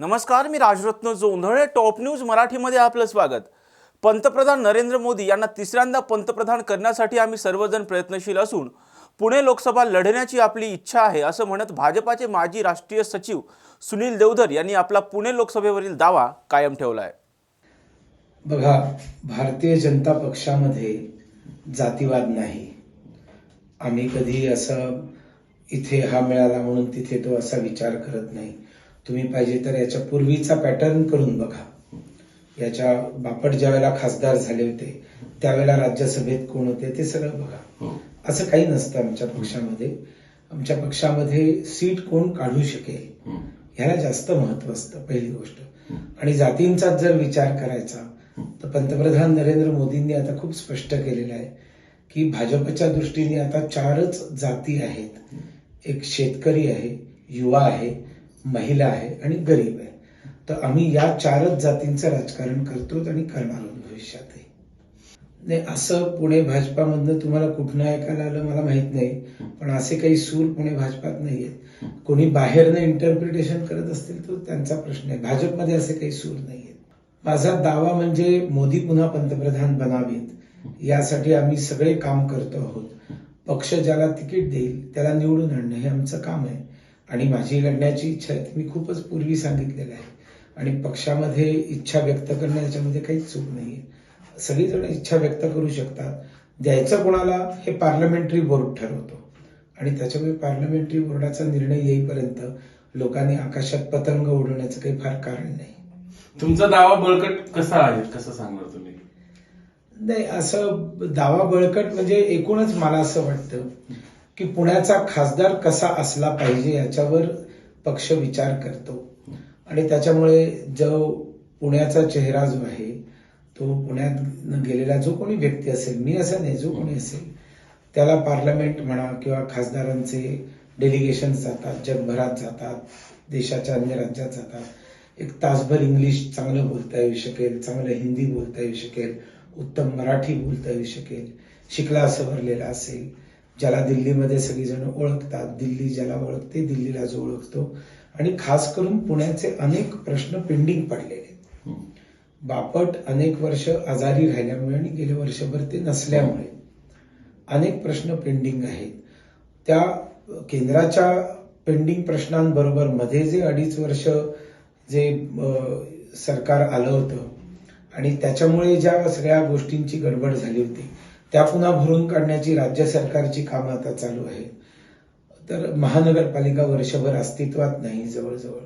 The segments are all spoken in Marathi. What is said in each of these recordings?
नमस्कार मी राजरत्न जोंधळे टॉप न्यूज मराठीमध्ये आपलं स्वागत. पंतप्रधान नरेंद्र मोदी यांना तिसऱ्यांदा पंतप्रधान करण्यासाठी आम्ही सर्वजण प्रयत्नशील असून पुणे लोकसभा लढण्याची आपली इच्छा आहे असं म्हणत भाजपाचे माजी राष्ट्रीय सचिव सुनील देवधर यांनी आपला पुणे लोकसभेवरील दावा कायम ठेवला आहे बघा भारतीय जनता पक्षामध्ये जातीवाद नाही. आम्ही कधी असं इथे हा मिळाला म्हणून तिथे तो असा विचार करत नाही. तुम्ही पाहिजे तर याच्या पूर्वीचा पॅटर्न करून बघा. याच्या बापट ज्या वेळेला खासदार झाले होते त्यावेळेला राज्यसभेत कोण होते ते सगळं बघा. असं काही नसतं आमच्या पक्षामध्ये. आमच्या पक्षामध्ये सीट कोण काढू शकेल ह्याला जास्त महत्त्व असतं पहिली गोष्ट. आणि जातींचा जर विचार करायचा तर पंतप्रधान नरेंद्र मोदींनी आता खूप स्पष्ट केलेलं आहे की भाजपच्या दृष्टीने आता चारच जाती आहेत. एक शेतकरी आहे युवा आहे महिला आहे आणि गरीब आहे. तर आम्ही या चारच जातींचं राजकारण करतो आणि करणार आहोत भविष्यातही नाही असं पुणे भाजपामधनं तुम्हाला कुठनं ऐकायला आलं मला माहीत नाही पण असे काही सूर पुणे भाजपात नाहीयेत. कोणी बाहेरनं इंटरप्रिटेशन करत असतील तर त्यांचा प्रश्न आहे. भाजपमध्ये असे काही सूर नाहीयेत. माझा दावा म्हणजे मोदी पुन्हा पंतप्रधान बनावेत यासाठी आम्ही सगळे काम करतो आहोत. पक्ष ज्याला तिकीट देईल त्याला निवडून आणणं हे आमचं काम आहे. आणि माझी लढण्याची इच्छा आहे. मी खूपच पूर्वी सांगितलेलं आहे. आणि पक्षामध्ये इच्छा व्यक्त करणं याच्यामध्ये काहीच चूक नाहीये. सगळीजण इच्छा व्यक्त करू शकतात. द्यायचं कोणाला हे पार्लमेंटरी बोर्ड ठरवतो. आणि त्याच्यामुळे पार्लमेंटरी बोर्डाचा निर्णय येईपर्यंत लोकांनी आकाशात पतंग उडवण्याचं काही फार कारण नाही. तुमचा दावा बळकट कसा आहे? कसं सांगणार तुम्ही? नाही असं दावा बळकट म्हणजे एकूणच मला असं वाटतं की पुण्याचा खासदार कसा असला पाहिजे याच्यावर पक्ष विचार करतो. आणि त्याच्यामुळे जो पुण्याचा चेहरा जो आहे तो पुण्यात गेलेला जो कोणी व्यक्ती असेल मी असं नाही जो कोणी असेल त्याला पार्लमेंट म्हणा किंवा खासदारांचे डेलिगेशन जातात जगभरात जातात देशाच्या अन्य राज्यात जातात. एक तासभर इंग्लिश चांगलं बोलता येऊ शकेल चांगलं हिंदी बोलता येऊ शकेल उत्तम मराठी बोलता येऊ शकेल शिकला भरलेला असेल ज्याला दिल्लीमध्ये सगळीजण ओळखतात दिल्ली ज्याला ओळखते दिल्लीला जो ओळखतो. आणि खास करून पुण्याचे अनेक प्रश्न पेंडिंग पडलेले आहेत. बापट अनेक वर्ष आजारी राहिल्यामुळे आणि गेले वर्षभर ते नसल्यामुळे अनेक प्रश्न पेंडिंग आहेत. त्या केंद्राच्या पेंडिंग प्रश्नांबरोबरमध्ये जे अडीच वर्ष जे सरकार आलं होतं आणि त्याच्यामुळे ज्या सगळ्या गोष्टींची गडबड झाली होती त्या पुन्हा भरून काढण्याची राज्य सरकारची कामं आता चालू आहे तर महानगरपालिका वर्षभर अस्तित्वात नाही जवळजवळ.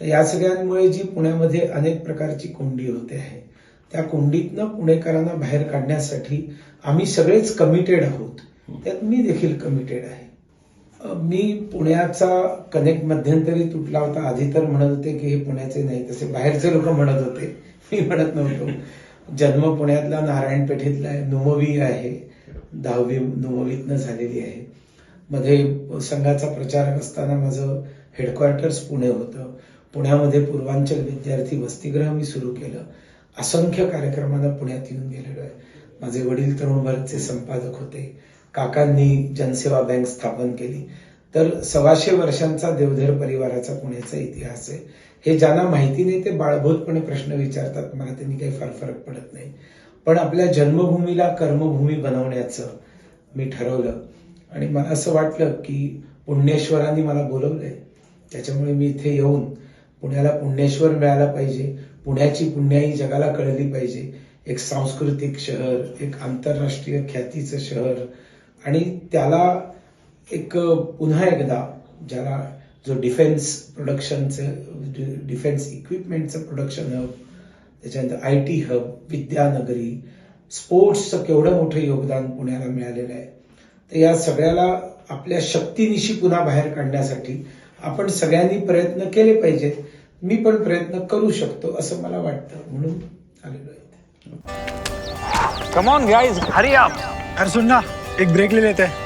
तर या सगळ्यांमुळे जी पुण्यामध्ये अनेक प्रकारची कोंडी होते आहे त्या कोंडीतनं पुणेकरांना बाहेर काढण्यासाठी आम्ही सगळेच कमिटेड आहोत. त्यात मी देखील कमिटेड आहे. मी पुण्याचा कनेक्ट मध्यंतरी तुटला होता. आधी तर म्हणत होते की हे पुण्याचे नाही तसे बाहेरचे लोक म्हणत होते. मी म्हणत नव्हतो. जन्म पुण्यातला नारायणपेठेतला आहे नुमवी आहे. दहावी नुमवीतनं झालेली आहे. मध्ये संघाचा प्रचारक असताना माझं हेडक्वार्टर्स पुणे होतं. पुण्यामध्ये पूर्वांचल विद्यार्थी वसतिगृह मी सुरू केलं. असंख्य कार्यक्रमांना पुण्यात येऊन गेलेलो आहे. माझे वडील तरुण भारतचे संपादक होते. काकांनी जनसेवा बँक स्थापन केली. तर सव्वाशे वर्षांचा देवधर परिवाराचा पुण्याचा इतिहास आहे. हे ज्यांना माहिती नाही ते बाळभूतपणे प्रश्न विचारतात. मला त्यांनी काही फार फरक पडत नाही. पण आपल्या जन्मभूमीला कर्मभूमी बनवण्याचं मी ठरवलं. आणि मला असं वाटलं की पुण्येश्वरांनी मला बोलवलंय. त्याच्यामुळे मी इथे येऊन पुण्याला पुण्येश्वर मिळाला पाहिजे. पुण्याची पुण्याई जगाला कळली पाहिजे. एक सांस्कृतिक शहर एक आंतरराष्ट्रीय ख्यातीचं शहर. आणि त्याला एक पुन्हा एकदा ज्याला जो डिफेन्स प्रोडक्शनचं डिफेन्स इक्विपमेंटचं प्रोडक्शन हब त्याच्यानंतर आय टी हब विद्यानगरी स्पोर्ट्सचं केवढं मोठं योगदान पुण्याला मिळालेलं आहे. तर या सगळ्याला आपल्या शक्तीनिशी पुन्हा बाहेर काढण्यासाठी आपण सगळ्यांनी प्रयत्न केले पाहिजेत. मी पण प्रयत्न करू शकतो असं मला वाटतं. म्हणून आलेलो आहे कम ऑन गाइस हरी आप अरे सुन ना एक ब्रेक ले लेते. हैं